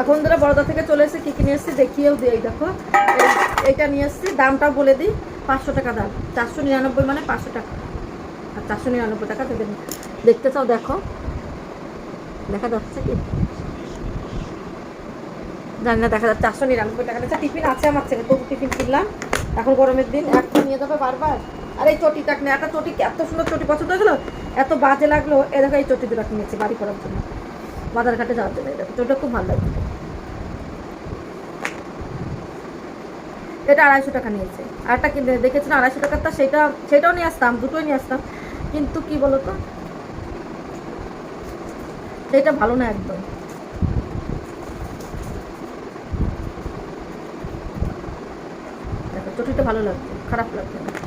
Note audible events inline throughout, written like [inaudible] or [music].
এখন ধরে বড়দা থেকে চলে এসে কী কী নিয়ে এসেছি দেখিয়েও দিই, এই দেখো। এইটা নিয়ে এসেছি, দামটাও বলে দিই, পাঁচশো টাকা দাম। চারশো নিরানব্বই মানে পাঁচশো টাকা। আর চারশো নিরানব্বই টাকা দেবেন দেখতে চাও, দেখো। দেখা যাচ্ছে কি? জানি না, দেখা যাচ্ছে চারশো নিরানব্বই টাকা। নিচ্ছে টিফিন আছে আমার ছেলে তবু টিফিন কিনলাম। এখন গরমের দিন, একটা নিয়ে যাবে বারবার। আর এই চটিটা না, একটা চটি এত সুন্দর চটি, পছন্দ হয়েছিল? এত বাজে লাগল। এ দেখো, এই চটি দুটো কিনেছি, বাড়ি করার জন্য। বাজার ঘাটে যাওয়ার জন্য এই দেখো চটিটা খুব ভালো লাগছে। এটা আড়াইশো টাকা নিয়েছে। আর একটা কিনে দেখেছিলাম আড়াইশো টাকারটা সেটা, সেটাও নিয়ে আসতাম, দুটোই নিয়ে আসতাম। কিন্তু কি বলতো? সেটা ভালো না একদম। চটিটা ভালো লাগছে, খারাপ না।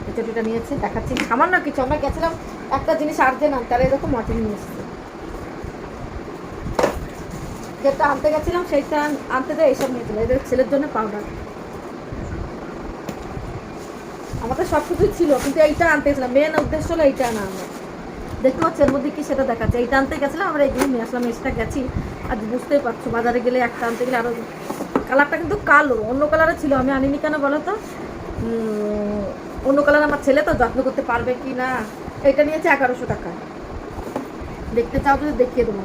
এই চটিটা নিয়েছি, দেখাচ্ছি। সামান্য কিছু, আমরা গেছিলাম, একটা জিনিস আর্জেন্ট আনতে, আর এরকম মাটি নিয়ে এসেছি। যেটা আনতে গেছিলাম, সেইটা আনতে দেয় এইসব নিয়েছিল এদের ছেলের জন্য পাউডার আমাদের সব কিছুই ছিল, কিন্তু এইটা আনতে গেছিলাম। মেন উদ্দেশ্য হলো এইটা আনা আমার। দেখতে পাচ্ছি, এর মধ্যে কি সেটা দেখাচ্ছে? এইটা আনতে গেছিলাম, আমরা এইগুলো নিয়ে আসলাম এক্সট্রা গেছি। আজ বুঝতেই পারছ, বাজারে গেলে একটা আনতে গেলে আরও কালারটা কিন্তু কালো, অন্য কালারে ছিল। আমি আনিনি কেন বলো তো? অন্য কালার আমার ছেলে তো, যত্ন করতে পারবে কি না? এটা নিয়েছে এগারোশো টাকা। দেখতে চাও যদি দেখিয়ে দেবো।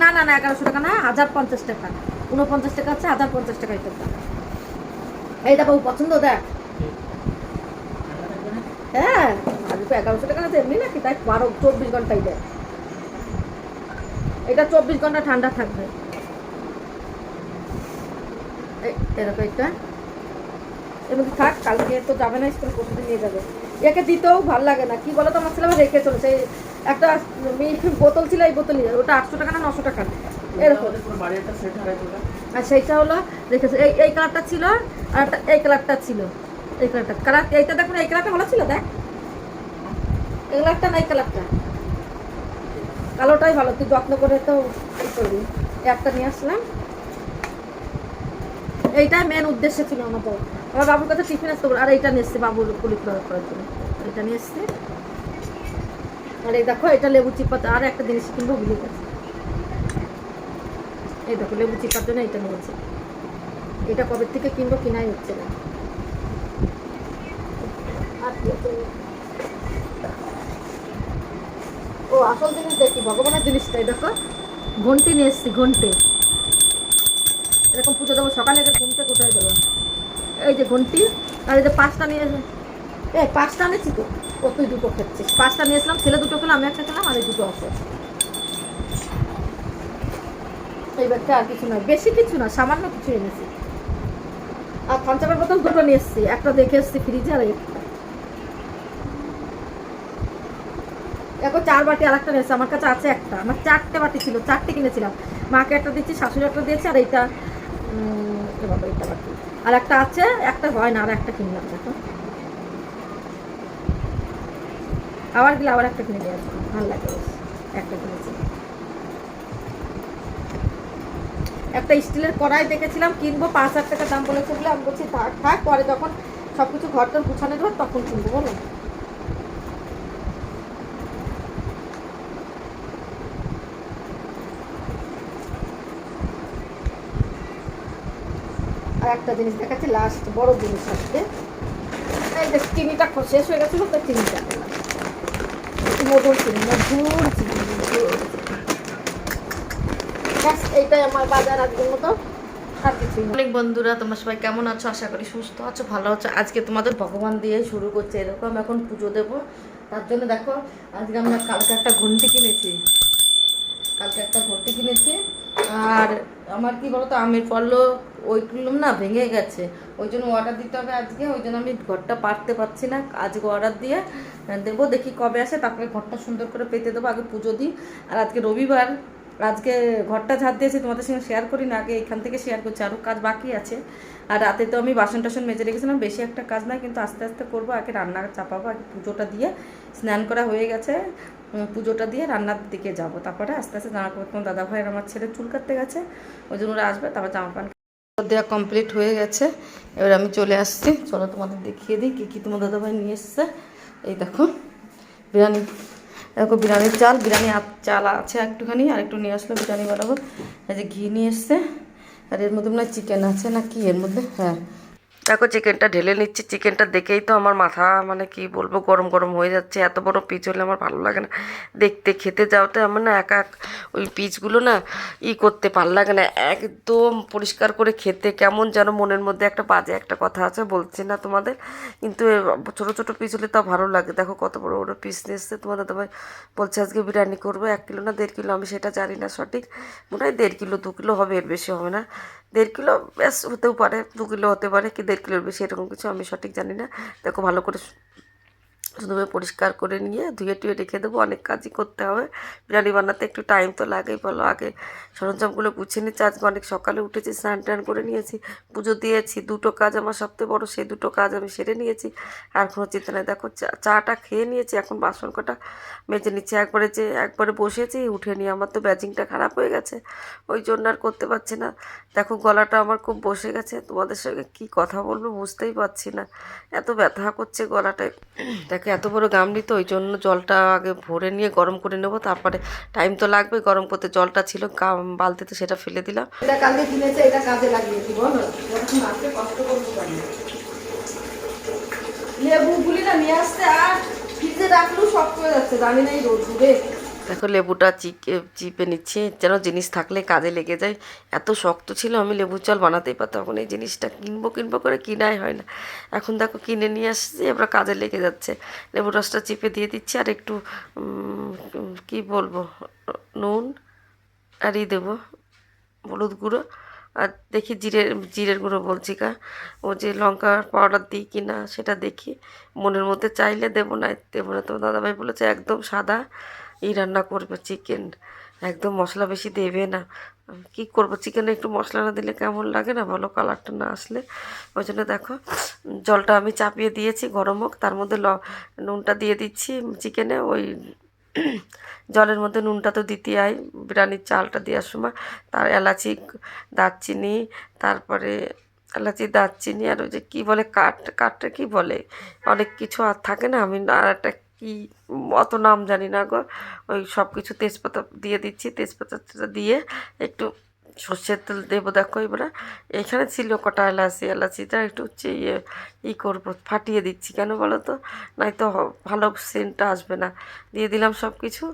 না না না, এগারোশো টাকা না, হাজার পঞ্চাশ টাকা। উনপঞ্চাশ টাকা আছে, হাজার পঞ্চাশ টাকা এটার দাম এই দেখো, পছন্দ, দেখ। হ্যাঁ এগারোশো টাকা আছে এমনি নাকি? তাই বারো, চব্বিশ ঘন্টাই দেয়। এটা চব্বিশ ঘণ্টা ঠান্ডা থাকবে। এরকম এটা। এর মধ্যে থাক, কালকে তো যাবে না, স্কুল নিয়ে যাবে। একে দিতেও ভালো লাগে না। কি বলো তো আমার ছেলে রেখে চলেছে। একটা বোতল ছিল, এই বোতল নিয়ে ওটা আটশো টাকা না নশো টাকা? এরকম। আর সেইটা হলো রেখেছে এই এই কালারটা ছিল, আর এই কালারটা ছিল। এই কালারটা কালার এইটা দেখুন, এই কালারটা ভালো ছিল? দেখ। এই কালারটা না, এই কালারটা কালোটাই ভালো, তুই যত্ন করে তো এই করবি। একটা নিয়ে আসলাম। এইটাই মেন উদ্দেশ্য ছিল আমাদের। আমার বাবুর কাছে টিফিন আসতে আর এইটা নিয়ে এসছি, বাবুর পুলি করার জন্য। এটা নিয়ে এসছি। আর এই দেখো, এটা লেবু চিপাতে আর একটা জিনিস কিনবো ভুলে গেছে। এই দেখো, লেবু চিপার জন্য এটা নিয়েছি। এটা কবে থেকে কিনবো কিনাই হচ্ছে না? ও, আসল জিনিস দেখি ভগবানের জিনিসটা, এই দেখো। ঘন্টি নিয়ে এসছি, ঘন্টি। এরকম পুজো দেবো সকালে এটা ঘুমতে কোথায় দেবো? এই যে ঘন্টি, আর এই যে পাঁচটা নিয়ে এই পাঁচটা এনেছি তো। ও, তুই দুটো খাচ্ছিস। পাঁচটা নিয়ে এসলাম ছেলে দুটো খেলাম আমি একটা খেলাম, আর দুটো আছে। এই আর কিছু নয়। বেশি কিছু না, সামান্য কিছু এনেছি। আর থামচাপের বোতল দুটো নিয়ে এসছি। একটা দেখে এসছি ফ্রিজে আর একটা। দেখো, চার বাটি আর একটা নিয়েছে আমার কাছে আছে একটা। আমার চারটে বাটি ছিল, চারটে কিনেছিলাম। মাকে একটা দিচ্ছি, শাশুড়ি একটা দিয়েছি, আর এইটা এইটা বাটি আর একটা আছে, একটা হয় না, আর একটা কিনলাম, দেখো। আবার গেলে আবার একটা কিনে নিয়ে আসব। ভালো লাগে একটা কিনেছি। একটা স্টিলের কড়াই দেখেছিলাম, কিনবো, পাঁচ হাজার টাকা দাম বলেছে বলে আমি বলছি, থাক থাক, পরে যখন সব কিছু ঘর তোর গুছানো দেবো তখন কিনবো, বলো। আর একটা জিনিস দেখাচ্ছি লাস্ট বড় জিনিস আজকে। এই যে চিনিটা শেষ হয়ে গেছিল, তো চিনিটা। মধুর চিনি আমার বাজার আজকের মতো। অনেক বন্ধুরা, তোমরা সবাই কেমন আছো? আশা করি সুস্থ আছো, ভালো আছো। আজকে তোমাদের ভগবান দিয়ে শুরু করছে, এরকম এখন পুজো দেবো। তার জন্য দেখো, আজকে আমরা কালকে একটা ঘন্টি কিনেছি। কালকে একটা ঘন্টি কিনেছি। আর আমার কি বলতো, আমের পড়ল ওইগুলো না ভেঙে গেছে। ওই জন্য অর্ডার দিতে হবে আজকে, ওই জন্য আমি ঘরটা পারতে পারছি না। আজকে অর্ডার দিয়ে দেবো, দেখি কবে আসে, তারপরে ঘরটা সুন্দর করে পেতে দেবো, আগে পুজো দিই। আর আজকে রবিবার, আজকে ঘরটা ঝাড় দিয়েছি, তোমাদের সঙ্গে শেয়ার করি না, আগে এখান থেকে শেয়ার করছি আরও কাজ বাকি আছে। আর রাতে তো আমি বাসন টাসন মেজে রেখেছিলাম, বেশি একটা কাজ নাই, কিন্তু আস্তে আস্তে করব, আগে রান্না চাপাবো, আগে পুজোটা দিয়ে স্নান করা হয়ে গেছে পুজোটা দিয়ে রান্নার দিকে যাব। তারপরে আস্তে আস্তে জামা কাপড়, তোমার দাদা ভাইয়ের আমার ছেলে চুল কাটতে গেছে, ওই জন্য ওরা আসবে, তারপর জামা প্যান্ট দেওয়া কমপ্লিট হয়ে গেছে। এবার আমি চলে আসছি। চলো তোমাদের দেখিয়ে দিই কী কী তোমার দাদা ভাই নিয়ে এসছে। এই দেখো, বিরিয়ানি। দেখো, বিরিয়ানির চাল, বিরিয়ানি চাল আছে একটুখানি, আর একটু নিয়ে আসলো বিরিয়ানি বরাবর এই যে ঘি নিয়ে এসছে। আর এর মধ্যে মনে চিকেন আছে না কি এর মধ্যে? হ্যাঁ। দেখো চিকেনটা ঢেলে নিচ্ছি। চিকেনটা দেখেই তো আমার মাথা মানে কি বলব, গরম গরম হয়ে যাচ্ছে। এত বড় পিচ হলে আমার ভালো লাগে না। দেখতে, খেতে যাওয়াতে আমার না এক এক ওই পিচগুলো না ই করতে ভালো লাগে না। একদম পরিষ্কার করে খেতে, কেমন যেন মনের মধ্যে একটা বাজে একটা কথা আছে, বলছি না তোমাদের? কিন্তু ছোটো ছোটো পিস হলে তাও ভালো লাগে। দেখো, কত বড় বড় পিস নিয়ে এসছে তোমাদের দাদাভাই বলছে, আজকে বিরিয়ানি করব, এক কিলো না দেড় কিলো? আমি সেটা জানি না সঠিক। মনে হয় দেড় কিলো, দু কিলো হবে, এর বেশি হবে না। দেড় কিলো, ব্যাস, হতেও পারে, দু কিলো হতে পারে কি দেড় কিলোর বেশি এরকম কিছু আমি সঠিক জানি না। দেখো ভালো করে শুধুভাবে পরিষ্কার করে নিয়ে ধুয়ে টুয়ে রেখে দেবো। অনেক কাজই করতে হবে। বিরিয়ানি বানাতে একটু টাইম তো লাগেই। বলো, আগে সরঞ্জামগুলো গুছিয়ে নিচ্ছি। আজকে অনেক সকালে উঠেছি, স্নান টান করে নিয়েছি, পুজো দিয়েছি। দুটো কাজ আমার সবথেকে বড়, সেই দুটো কাজ আমি সেরে নিয়েছি। আর কোনো চিন্তা নেই। দেখো চাটা খেয়ে নিয়েছি। এখন বাসন কটা মেজে নিচ্ছি। একবারে যে, একবারে বসেছি, উঠে নিয়ে আমার তো ব্যাজিংটা খারাপ হয়ে গেছে। ওই জন্য আর করতে পারছি না। দেখো, গলাটা আমার খুব বসে গেছে। তোমাদের সঙ্গে কি কথা বলব বুঝতেই পারছি না। এত ব্যথা করছে গলাটায়। [clears throat] দেখো এত বড় গামলি তো, ওই জন্য জলটা আগে ভরে নিয়ে গরম করে নেব। তারপরে টাইম তো লাগবে গরম করতে জলটা ছিল বালতি বালতিতে সেটা ফেলে দিলাম। এটা কালকে কিনেছে, এটা কাজে যখন আসতে কষ্ট করব কেন লেবুগুলি না নিয়ে আসতে আর ফ্রিজে রাখলেও শক্ত হয়ে যাচ্ছে, জানি না এই রোদ দূরে দেখো লেবুটা চিকে চিপে নিচ্ছে। যেন জিনিস থাকলে কাজে লেগে যায়। এত শক্ত ছিল, আমি লেবুর জল বানাতেই পারতাম। এখন এই জিনিসটা কিনবো কিনবো করে কিনাই হয় না। এখন দেখো কিনে নিয়ে আসছি, এবার কাজে লেগে যাচ্ছে। লেবু রসটা চিপে দিয়ে দিচ্ছি, আর একটু কি বলব, নুন আর ই দেবো, হলুদ গুঁড়ো। আর দেখি জিরের জিরের গুঁড়ো বলছি কা। ও যে লঙ্কা পাউডার দিই কি না, সেটা দেখি। মনের মধ্যে চাইলে দেবো না দেবো না। তো দাদাভাই বলেছে, একদম সাদা। এই রান্না করবে চিকেন একদম মশলা বেশি দেবে না। কি করব? চিকেনে একটু মশলা না দিলে কেমন লাগে না? ভালো কালারটা না আসলে। ওই জন্য দেখো, জলটা আমি চাপিয়ে দিয়েছি, গরম হোক। তার মধ্যে ল নুনটা দিয়ে দিচ্ছি চিকেনে ওই [clears throat] জলের মধ্যে নুনটা তো দিতে হয়। বিরিয়ানির চালটা দেওয়ার সময়। তার এলাচি, দারচিনি, তারপরে এলাচি, দারচিনি আর ওই যে কী বলে, কাঠ, কাঠটা কী বলে? অনেক কিছু আর থাকে না। আমি আর একটা কী অত নাম জানি না গো। ওই সব কিছু তেজপাতা দিয়ে দিচ্ছি, তেজপাতাটা দিয়ে একটু সর্ষের তেল দেবো দেখো এবারে। এখানে ছিল কটা এলাচি, এলাচিটা একটু হচ্ছে ইয়ে ই করব, ফাটিয়ে দিচ্ছি কেন বলো তো? নাই তো ভালো সেন্টটা আসবে না। দিয়ে দিলাম সব কিছু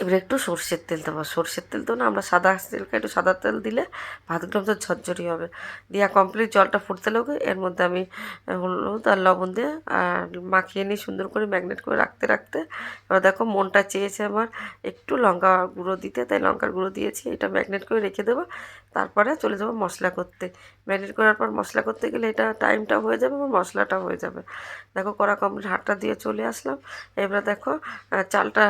এবার একটু সর্ষের তেল দেবো। সর্ষের তেল তো না, আমরা সাদা তেলকে একটু সাদা তেল দিলে ভাতগুলো তো ঝরঝরি হবে। দিয়ে কমপ্লিট জলটা ফুটতে লাগবে। এর মধ্যে আমি হলুদ আর লবণ দিয়ে আর মাখিয়ে নিয়ে সুন্দর করে ম্যাগনেট করে রাখতে রাখতে এবার দেখো মনটা চেয়েছে আমার একটু লঙ্কা গুঁড়ো দিতে। তাই লঙ্কার গুঁড়ো দিয়েছি, এটা ম্যাগনেট করে রেখে দেবো। তারপরে চলে যাব মশলা করতে। ম্যারিনেট করার পর মশলা করতে গেলে এটা টাইমটা হয়ে যাবে এবং মশলাটা হয়ে যাবে। দেখো কড়া কমপ্লিট হাটটা দিয়ে চলে আসলাম। এবার দেখো চালটা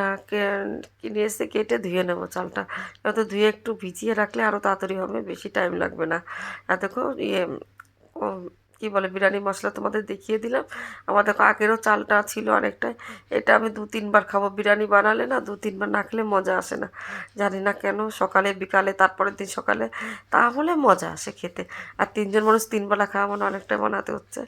কিনে এসে কেটে ধুয়ে নেব চালটা। এবার ধুয়ে একটু ভিজিয়ে রাখলে আরও তাড়াতাড়ি হবে, বেশি টাইম লাগবে না। আর দেখো ইয়ে কী বলে, বিরিয়ানি মশলা তোমাদের দেখিয়ে দিলাম। আমার দেখো, আগেরও চালটা ছিল অনেকটাই। এটা আমি দু তিনবার খাব। বিরিয়ানি বানালে না, দু তিনবার না খেলে মজা আসে না। জানি না কেন, সকালে, বিকালে, তারপরের দিন সকালে, তাহলে মজা আসে খেতে। আর তিনজন মানুষ তিনবেলা খাওয়া মানে অনেকটাই বানাতে হচ্ছে।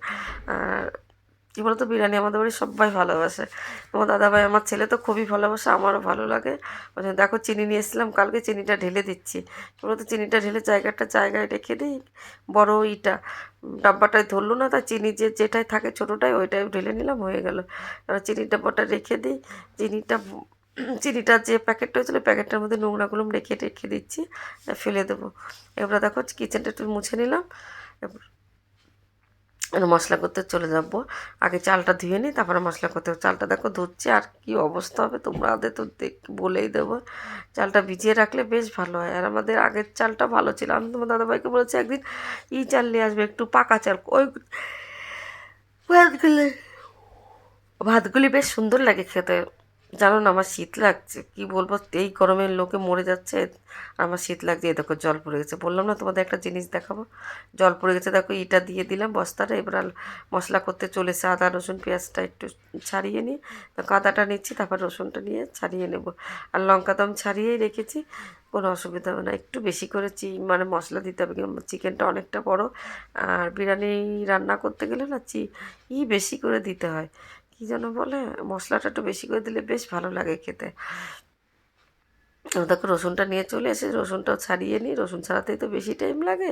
আর কী বলতো, বিরিয়ানি আমাদের বাড়ি সবাই ভালোবাসে। তোমার দাদাভাই আমার ছেলে তো খুবই ভালোবাসে, আমারও ভালো লাগে। ওই জন্য দেখো, চিনি নিয়ে এসেছিলাম, কালকে চিনিটা ঢেলে দিচ্ছি। বলতো, চিনিটা ঢেলে জায়গাটা জায়গায় রেখে দিই, বড় ইটা। ডাব্বাটায় ধরলো না, তাই চিনি যে যেটাই থাকে ছোটোটাই, ওইটাই ঢেলে নিলাম, হয়ে গেল। এবার চিনির ডাব্বাটা রেখে দিই, চিনিটা চিনিটা যে প্যাকেটটা হয়েছিল প্যাকেটটার মধ্যে নোংরাগুলো রেখে রেখে দিচ্ছি ফেলে দেবো। এবার দেখো কিচেনটা একটু মুছে নিলাম, এবার মশলা করতে চলে যাব। আগে চালটা ধুয়ে নিই, তারপরে মশলা করতে চালটা দেখো ধুচ্ছে, আর কি অবস্থা হবে তোমরা ওদের তো দেখ, বলেই দেবো। চালটা ভিজিয়ে রাখলে বেশ ভালো হয়। আর আমাদের আগের চালটা ভালো ছিল। আমি তোমার দাদাভাইকে বলেছি, একদিন ই চাল নিয়ে আসবে, একটু পাকা চাল। ওই ভাতগুলি ভাতগুলি বেশ সুন্দর লাগে খেতে। জানো না, আমার শীত লাগছে। কি বলব, এই গরমের লোকে মরে যাচ্ছে আমার শীত লাগছে। এই দেখো, জল পড়ে গেছে। বললাম না তোমাদের একটা জিনিস দেখাবো? জল পড়ে গেছে, দেখো, ইটা দিয়ে দিলাম বস্তাটা। এবার মশলা করতে চলেছে আদা, রসুন, পেঁয়াজটা একটু ছাড়িয়ে নিই তো আদাটা নিচ্ছি, তারপর রসুনটা নিয়ে ছাড়িয়ে নেব। আর লঙ্কা আমি ছাড়িয়েই রেখেছি, কোনো অসুবিধা হবে না। একটু বেশি করে চি মানে মশলা দিতে হবে কিন্তু চিকেনটা অনেকটা বড়। আর বিরিয়ানি রান্না করতে গেলে না, চি, ই বেশি করে দিতে হয়। কী যেন বলে, মশলাটা একটু বেশি করে দিলে বেশ ভালো লাগে খেতে। দেখো, রসুনটা নিয়ে চলে এসে রসুনটাও ছাড়িয়ে নিই। রসুন ছাড়াতেই তো বেশি টাইম লাগে।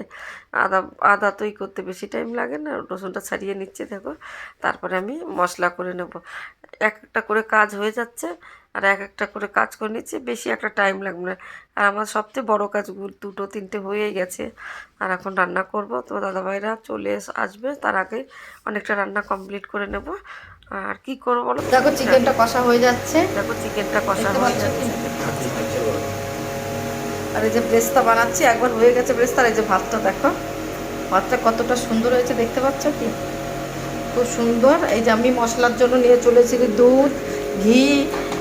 আদা আদা তৈ করতে বেশি টাইম লাগে না। রসুনটা ছাড়িয়ে নিচ্ছে, দেখো। তারপরে আমি মশলা করে নেব। এক একটা করে কাজ হয়ে যাচ্ছে, আর এক একটা করে কাজ করে নিচ্ছে। বেশি একটা টাইম লাগবে না। আর আমার সবচেয়ে বড় কাজগুলো দুটো, তিনটে হয়েই গেছে। আর এখন রান্না করব। তো দাদাভাইরা চলে আসবে। তার আগে অনেকটা রান্না কমপ্লিট করে নেব। আর কি করব বলো? দেখো চিকেনটা কষা হয়ে যাচ্ছে। দেখো চিকেনটা কষা হয়ে যাচ্ছে। আর এই যে ব্রেস্তা বানাচ্ছি একবার হয়ে গেছে ব্রেস্তা আর এই যে ভাতটা দেখো। ভাতটা কতটা সুন্দর হয়েছে দেখতে পাচ্ছ কি? খুব সুন্দর। এই যে আমি মশলার জন্য নিয়ে চলেছি দুধ ঘি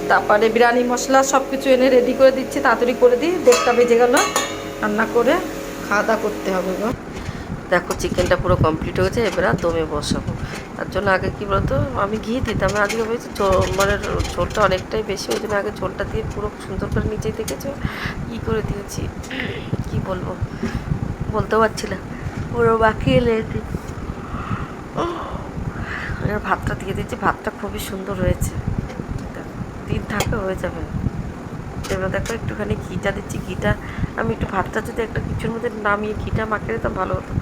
তারপরে বিরিয়ানি মশলা সব কিছু এনে রেডি করে দিচ্ছি তাড়াতাড়ি করে দিই দেড়টা বেজে গেল। রান্না করে খাওয়া দাওয়া করতে হবে গো। দেখো চিকেনটা পুরো কমপ্লিট হয়েছে এবার দমে বসাবো। তার জন্য আগে কি বলতো, আমি ঘি দিতাম। আজকে ভেবেছি মানে ঝোলটা অনেকটাই বেশি ওই জন্য আগে ঝোলটা দিয়ে পুরো সুন্দর করে নিচেই দেখেছ? কী করে দিয়েছি? কি বলব? বলতে পারছি না। পুরো বাকি এলে ভাতটা দিয়ে দিচ্ছি। ভাতটা খুবই সুন্দর হয়েছে। দিন থাকে, হয়ে যাবে। এবার দেখো, একটুখানি ঘিটা দিচ্ছি। ঘিটা আমি একটু ভাতটা যদি একটা কিছুর মধ্যে নামিয়ে ঘিটা মাখিয়ে দিতাম, ভালো হতো।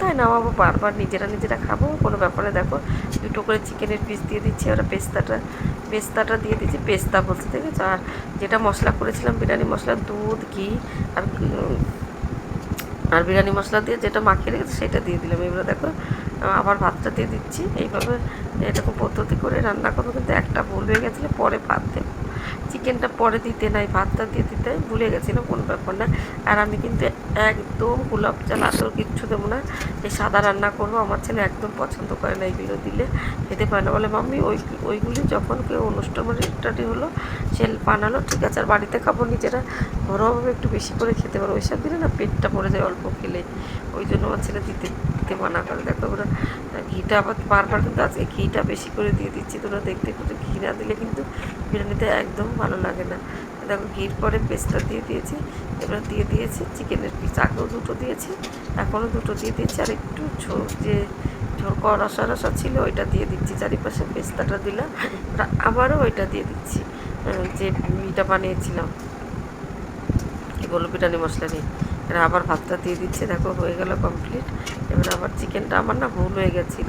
তাই নামাবো? বারবার নিজেরা নিজেরা খাব। কোনো ব্যাপারে দেখো, দুটো করে চিকেনের পিস দিয়ে দিচ্ছি, ওরা পেস্তাটা পেস্তাটা দিয়ে দিচ্ছি, পেস্তা বলতে আছে আর যেটা মশলা করেছিলাম, বিরিয়ানি মশলা, দুধ, ঘি আর আর বিরিয়ানি মশলা দিয়ে যেটা মাখিয়ে রেখেছি, সেটা দিয়ে দিলাম। এবারে দেখো, আবার ভাতটা দিয়ে দিচ্ছি। এইভাবে এরকম পদ্ধতি করে রান্না করব, কিন্তু একটা ভুল হয়ে গেছিল, পরে ভাত দেবো। চিকেনটা পরে দিতে নাই, ভাতটা দিয়ে দিতে, ভুলে গেছিলাম কোনো ব্যাপার না। আর আমি কিন্তু একদম গোলাপ চাল আসল কিচ্ছু দেবো না। এই সাদা রান্না করব, আমার ছেলে একদম পছন্দ করে না এইগুলো দিলে, খেতে পারে না। বলে, মাম্মি, ওই, ওইগুলি যখন কেউ অনুষ্ঠান স্টাডি হলো, সে বানালো, ঠিক আছে, আর বাড়িতে খাব নিজেরা। ঘরোয়াভাবে একটু বেশি করে খেতে পারো। ওইসব দিলে না পেটটা পড়ে যায় অল্প খেলে। ওই জন্য আমার ছেলে দিতে দিতে মানা করে। দেখো, ওরা ঘিটা আবার বারবার কিন্তু আজকে ঘিটা বেশি করে দিয়ে দিচ্ছি, তোমরা দেখতে পাচ্ছ, ঘি না দিলে কিন্তু বিরিয়ানিতে একদম ভালো লাগে না। দেখো, ঘির পরে পেস্টটা দিয়ে দিয়েছি, এবার দিয়ে দিয়েছি চিকেনের পিস আগেও দুটো দিয়েছি, এখনও দুটো দিয়ে দিয়েছি, আর একটু ঝোল, যে ঝোল রসা রসা ছিল ওইটা দিয়ে দিচ্ছি, চারিপাশে পেস্তাটা দিলাম আবারও ওইটা দিয়ে দিচ্ছি যে মিটা বানিয়েছিলাম, কি বলব, বিরিয়ানি মশলা নিয়ে এবার আবার ভাতটা দিয়ে দিচ্ছে, দেখো হয়ে গেল কমপ্লিট এবার আবার চিকেনটা আমার না ভুল হয়ে গেছিল।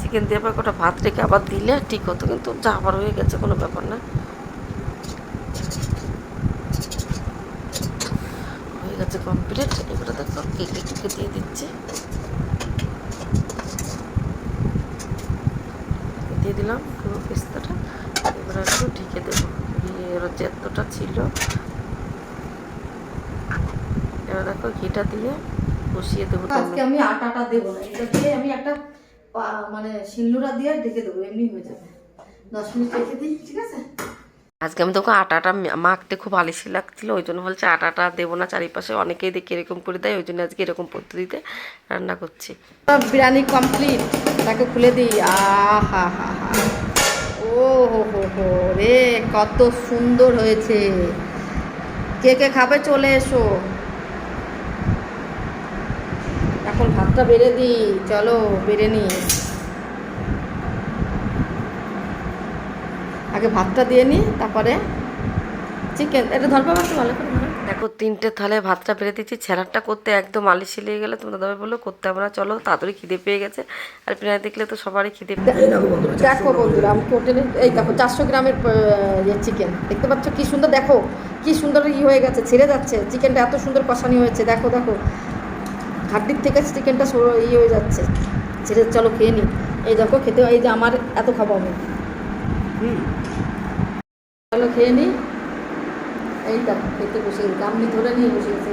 চিকেন দিয়ে আবার কটা ভাত রেখে আবার দিলে ঠিক হতো, কিন্তু যা আবার হয়ে গেছে, কোনো ব্যাপার না। হয়ে গেছে কমপ্লিট এবারে দেখো কেকে কেকে দিয়ে দিচ্ছে। দিয়ে দিলাম পুরো পেস্তাটা। এবার একটু ঢেকে দেবো। দিয়ে এবার যেতটা ছিল এবার দেখো ঘিটা দিয়ে বসিয়ে দেবো আজকে আমি আটাটা দেবো না। এটা দিয়ে আমি একটা মানে সিন্দুরা দিয়ে ঢেকে দেবো এমনি হয়ে যাবে। দশ মিনিট রেখে দিই ঠিক আছে? আজকে আমি তোকে আটাটা মাখতে খুব আলিসি লাগছিল ওই জন্য বলছে আটাটা দেবো না চারিপাশে। অনেকেই দেখি এরকম করে দেয় ওই জন্য আজকে এরকম পদ্ধতিতে রান্না করছি। বিরিয়ানি কমপ্লিট তাকে খুলে দিই। আহা হা হা। ও হো হো হো রে কত সুন্দর হয়েছে। কে কে খাবে চলে এসো। এখন ভাতটা বেড়ে দিই চলো বেড়ে নি আগে ভাতটা দিয়ে নিই তারপরে চিকেন এটা ধরবে একটু ভালো করে দেখো তিনটে থালে ভাতটা বেড়ে দিচ্ছি ছেলারটা করতে একদম আলিসি লেগে গেলে তোমার দাদাভাই বলল করতে আমরা চলো তাড়াতাড়ি খিদে পেয়ে গেছে। আর পিনাই দেখলে তো সবারই খিদে পেয়ে দেখো বন্ধুরা আমি হোটেলে এই দেখো চারশো গ্রামের ইয়ে চিকেন দেখতে পাচ্ছ কি সুন্দর দেখো কি সুন্দর ই হয়ে গেছে ছেড়ে যাচ্ছে চিকেনটা এত সুন্দর কষানি হয়েছে দেখো দেখো। হাড্ডির থেকে চিকেনটা সরো ইয়ে হয়ে যাচ্ছে। ছেড়ে চলো খেয়ে নিই এই দেখো খেতে এই যে আমার এত খাব আমি। হুম। চলো খেয়ে নিই এই দেখো খেতে বসে গেছি। আমি ধরে নিয়ে বসে গেছে।